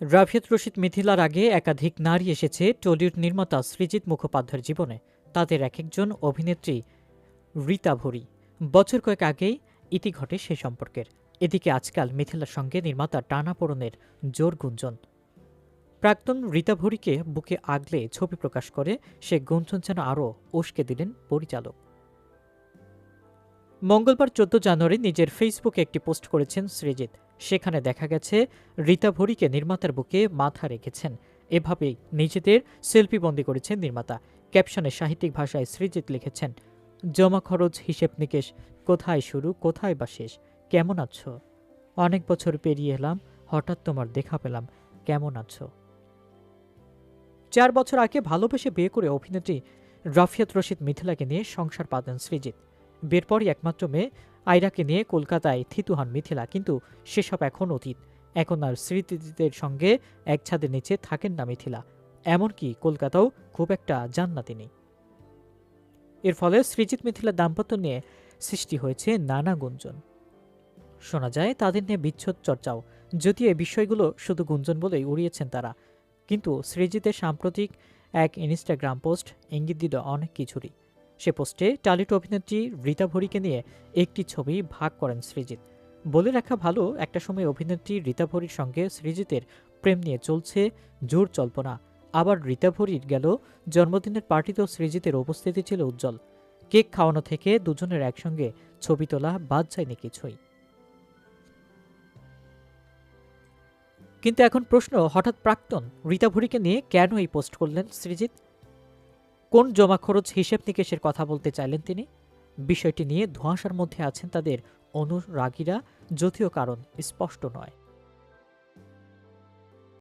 রাফিয়াত রশিদ মিথিলার আগে একাধিক নারী এসেছে টলিউড নির্মাতা সৃজিত মুখোপাধ্যায়ের জীবনে। তাদের এক একজন অভিনেত্রী রীতা ভরি। বছর কয়েক আগেই ইতি ঘটে সে সম্পর্কের। এদিকে আজকাল মিথিলার সঙ্গে নির্মাতা টানাপোড়নের জোর গুঞ্জন। প্রাক্তন রীতা ভরিকে বুকে আগলে ছবি প্রকাশ করে সে গুঞ্জন যেন আরও উস্কে দিলেন পরিচালক। মঙ্গলবার চোদ্দ জানুয়ারি নিজের ফেসবুকে একটি পোস্ট করেছেন সৃজিত সেখানে দেখা গেছে, রীতা ভরিকে নির্মাতার বুকে মাথা রেখেছেন। এভাবেই নিজেদের সেলফিবন্দি করেছেন নির্মাতা। ক্যাপশনে সাহিত্যিক ভাষায় সৃজিত লিখেছেন, জমা খরচ, হিসেব নিকেশ, কোথায় শুরু, কোথায় বা শেষ? কেমন আছো? অনেক বছর পেরিয়ে এলাম, হঠাৎ তোমার দেখা পেলাম, কেমন আছো? চার বছর আগে ভালোবেসে বিয়ে করে অভিনেত্রী রাফিয়াত রশিদ মিথিলাকে নিয়ে সংসার পাতেন সৃজিত। বিয়ের পরই একমাত্র মেয়ে আয়রাকে নিয়ে কলকাতায় থিতু হন মিথিলা, কিন্তু সেসব এখন অতীত। এখন আর স্মৃতিদের সঙ্গে এক ছাদের নিচে থাকেন না মিথিলা। এমনকি কলকাতাও খুব একটা যান না তিনি এর ফলে সৃজিত মিথিলা দাম্পত্য নিয়ে সৃষ্টি হয়েছে নানা গুঞ্জন। শোনা যায়, তাদের নিয়ে বিচ্ছেদ চর্চাও, যদিও এই বিষয়গুলো শুধু গুঞ্জন বলেই উড়িয়েছেন তারা। কিন্তু সৃজিতের সাম্প্রতিক এক ইনস্টাগ্রাম পোস্ট, ইঙ্গিত দিল অনেক কিছুরই। সে পোস্টে টালিট অভিনেত্রী রীতা ভরিকে নিয়ে একটি ছবি ভাগ করেন সৃজিত বলে রাখা ভালো, একটা সময় অভিনেত্রী রীতা ভরির সঙ্গে সৃজিতের প্রেম নিয়ে চলছে জোর জল্পনা। আবার রীতা ভরির গেল, জন্মদিনের পার্টিতেও সৃজিতের উপস্থিতি ছিল উজ্জ্বল। কেক খাওয়ানো থেকে দুজনের একসঙ্গে ছবি তোলা বাদ যায়নি কিছুই। কিন্তু এখন প্রশ্ন, হঠাৎ প্রাক্তন রীতা ভরিকে নিয়ে কেন এই পোস্ট করলেন সৃজিত কোন জমা খরচ হিসেব নিকেশের কথা বলতে চাইলেন তিনি? বিষয়টি নিয়ে ধোঁয়াশার মধ্যে আছেন তাদের অনুরাগীরা, যদিও কারণ স্পষ্ট নয়।